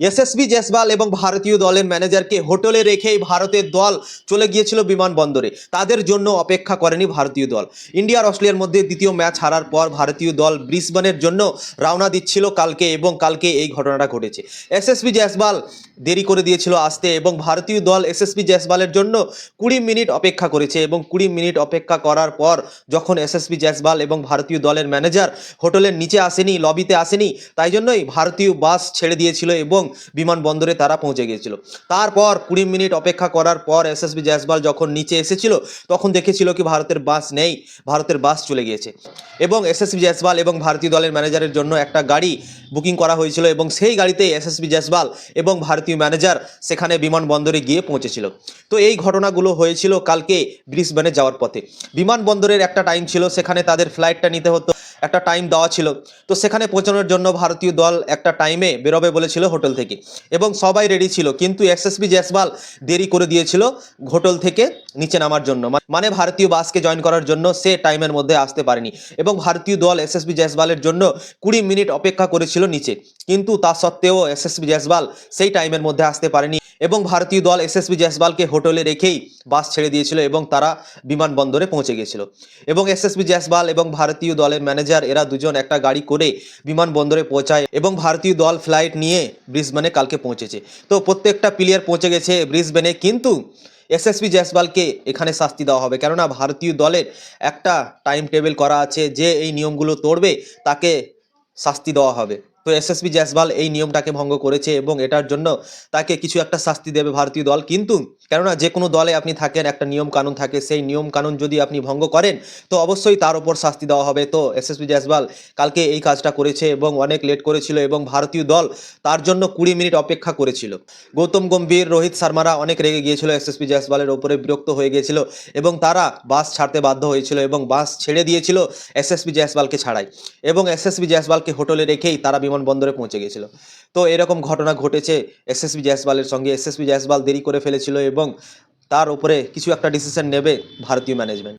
SSB জেসবাল এবং ভারতীয় দলের ম্যানেজারকে হোটেলে রেখেই ভারতের দল চলে গিয়েছিল বিমানবন্দরে। তাদের জন্য অপেক্ষা করেনি ভারতীয় দল। ইন্ডিয়া আর অস্ট্রেলিয়ার মধ্যে দ্বিতীয় ম্যাচ হারার পর ভারতীয় দল ব্রিসবেনের জন্য রওনা দিচ্ছিল কালকে এবং কালকে এই ঘটনাটা ঘটেছে। এসএসবি জেসবাল দেরি করে দিয়েছিল আসতে এবং ভারতীয় দল এসএসবি জেসবালের জন্য কুড়ি মিনিট অপেক্ষা করেছে এবং কুড়ি মিনিট অপেক্ষা করার পর যখন এসএসবি জেসবাল এবং ভারতীয় দলের ম্যানেজার হোটেলের নিচে আসেনি, লবিতে আসেনি, তাই জন্যই ভারতীয় বাস ছেড়ে দিয়েছিল এবং বিমানবন্দরে তারা পৌঁছে গিয়েছিল। তারপর কুড়ি মিনিট অপেক্ষা করার পর এসএসবি জয়সবাল যখন নিচে এসেছিল, তখন দেখেছিল কি ভারতের বাস নেই, ভারতের বাস চলে গিয়েছে। এবং এসএসবি জয়সবাল এবং ভারতীয় দলের ম্যানেজারের জন্য একটা গাড়ি বুকিং করা হয়েছিল এবং সেই গাড়িতে এসএসবি জয়সবাল এবং ভারতীয় ম্যানেজার সেখানে বিমানবন্দরে গিয়ে পৌঁছেছিল। তো এই ঘটনাগুলো হয়েছিল কালকে ব্রিসবেনে যাওয়ার পথে। বিমানবন্দরের একটা টাইম ছিল, সেখানে তাদের ফ্লাইটটা নিতে হতো। একটা টাইম দেওয়া ছিল। তো সেখানে পৌঁছানোর জন্য ভারতীয় দল একটা টাইমে বেরোবে বলেছিল হোটেল থেকে। এবং সবাই রেডি ছিল, কিন্তু এসএসবি জয়সবাল দেরি করে দিয়েছিল হোটেল থেকে নিচে নামার জন্য। মানে ভারতীয় বাসকে জয়েন করার জন্য সে টাইমের মধ্যে আসতে পারেনি। এবং ভারতীয় দল এসএসবি জয়সবালের জন্য কুড়ি মিনিট অপেক্ষা করেছিল নিচে। কিন্তু তা সত্ত্বেও এসএসবি জয়সবাল সেই টাইমের মধ্যে আসতে পারেনি। এবং ভারতীয় দল এসএসবি জয়সবালকে হোটেলে রেখেই বাস ছেড়ে দিয়েছিল এবং তারা বিমানবন্দরে পৌঁছে গিয়েছিল এবং এসএসবি জয়সবাল এবং ভারতীয় দলের ম্যানেজার, এরা দুজন একটা গাড়ি করে বিমানবন্দরে পৌঁছায় এবং ভারতীয় দল ফ্লাইট নিয়ে ব্রিসবেনে কালকে পৌঁছেছে। তো প্রত্যেকটা প্লেয়ার পৌঁছে গেছে ব্রিসবেনে, কিন্তু এসএসবি জয়সবালকে এখানে শাস্তি দেওয়া হবে। কেননা ভারতীয় দলের একটা টাইম টেবিল করা আছে যে এই নিয়মগুলো তড়বে, তাকে শাস্তি দেওয়া হবে। তো এসএসবি জয়সবাল এই নিয়মটাকে ভঙ্গ করেছে এবং এটার জন্য তাকে কিছু একটা শাস্তি দেবে ভারতীয় দল। কিন্তু কেননা যে কোনো দলে আপনি থাকেন, একটা নিয়ম কানুন থাকে, সেই নিয়ম কানুন যদি আপনি ভঙ্গ করেন, তো অবশ্যই তার উপর শাস্তি দেওয়া হবে। তো এসএসবি জয়সবাল কালকে এই কাজটা করেছে এবং অনেক লেট করেছিল এবং ভারতীয় দল তার জন্য কুড়ি মিনিট অপেক্ষা করেছিল। গৌতম গম্ভীর, রোহিত শর্মারা অনেক রেগে গিয়েছিল এসএসপি জয়সবালের ওপরে বিরক্ত হয়ে গিয়েছিল এবং তারা বাস ছাড়তে বাধ্য হয়েছিল এবং বাস ছেড়ে দিয়েছিল এসএসপি জয়সবালকে ছাড়াই। এবং এসএসবি জয়সবালকে হোটেলে রেখেই তারা বিমানবন্দরে পৌঁছে গিয়েছিল তো এরকম ঘটনা ঘটেছে এসএসবি জয়সবালের সঙ্গে। এসএসবি জয়সবাল দেরি করে ফেলেছিল এবং তার উপরে কিছু একটা ডিসিশন নেবে ভারতীয় ম্যানেজমেন্ট